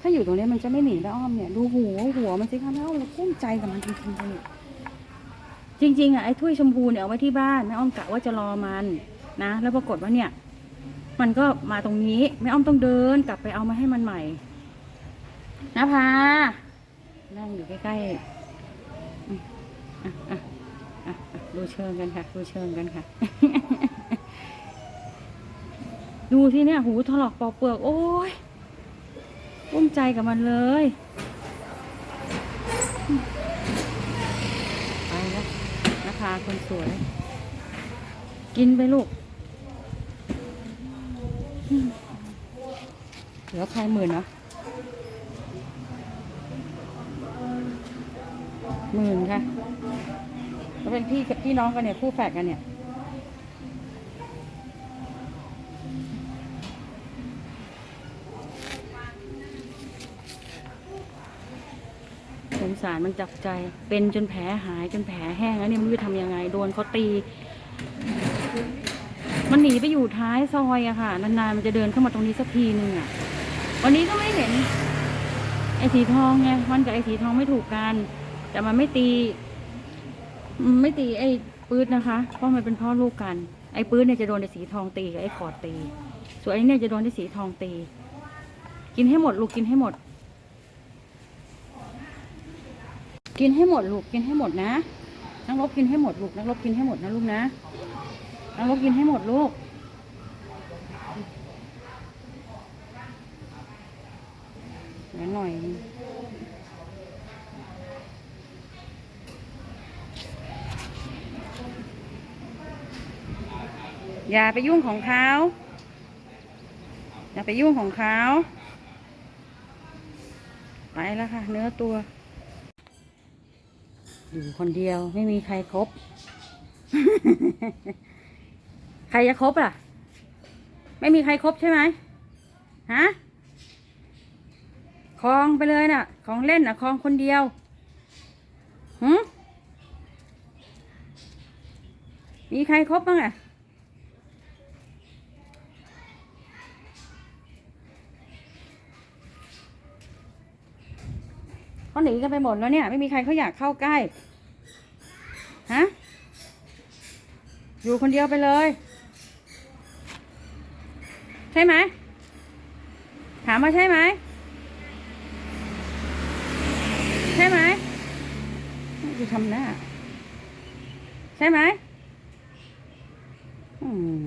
ถ้าอยู่ตรงนี้มันจะไม่หนีแล้วอ้อมเนี่ยดูหัวหัวมันสิคะแม่อ้อมเรากุ้มใจกับมันจริงๆเลยจริงๆอะไอ้ถ้วยชมพูเนี่ยเอาไว้ที่บ้านแม่อ้อมกะว่าจะรอมันนะ แล้วปรากฏว่าเนี่ย มันก็มาตรงนี้แม่อ้อมต้องเดินกลับไปเอามาให้มันใหม่นะพานั่งอยู่ใกล้ๆอดูเชิงกันค่ะ ดูเชิงกันค่ะ ดูที่เนี่ย หูถลอกปอกเปลือก โอ้ย กุ้มใจกับมันเลย ไปแล้วนะคะคนสวย กินไปลูกอืมเหลือใครหมื่นเนาะหมื่นค่ะแล้วเป็นพี่พี่น้องกันเนี่ย คู่แฝดกันเนี่ย สงสารมันจับใจ เป็นจนแผลหายจนแผลแห้งแล้วเนี่ยมันจะทำยังไง โดนเขาตี มันหนีไปอยู่ท้ายซอยอะค่ะ นานๆมันจะเดินเข้ามาตรงนี้สักทีนึงอะวันนี้ก็ไม่เห็น ไอ้สีทองไง มันกับไอ้สีทองไม่ถูกกัน แต่มันไม่ตีไม่ตีไอ้ปื๊ดนะคะ เพราะมันเป็นพ่อลูกกัน ไอ้ปื๊ดเนี่ยจะโดนไอ้สีทองตีกับไอ้ขอดตี ส่วนไอ้เนี่ยจะโดนไอ้สีทองตี กินให้หมดลูกกินให้หมด กินให้หมดลูกกินให้หมดนะนักรบกินให้หมดลูกนักรบกินให้หมดนะลูกนะนักรบกินให้หมดลูกเดี๋ยหน่อยอย่าไปยุ่งของเขา อย่าไปยุ่งของเขา ไปแล้วค่ะ เนื้อตัว อยู่คนเดียวไม่มีใครครบ ใครจะครบล่ะ ไม่มีใครครบใช่ไหมฮะคลองไปเลยน่ะ ของเล่นน่ะคลองคนเดียวหืมมีใครครบบ้างอะ เขาหนีกันไปหมดแล้วเนี่ย ไม่มีใครเขาอยากเข้าใกล้ ฮะ อยู่คนเดียวไปเลย ใช่ไหม ถามว่าใช่ไหม ใช่ไหมจะทำหน้า ใช่ไหมอืม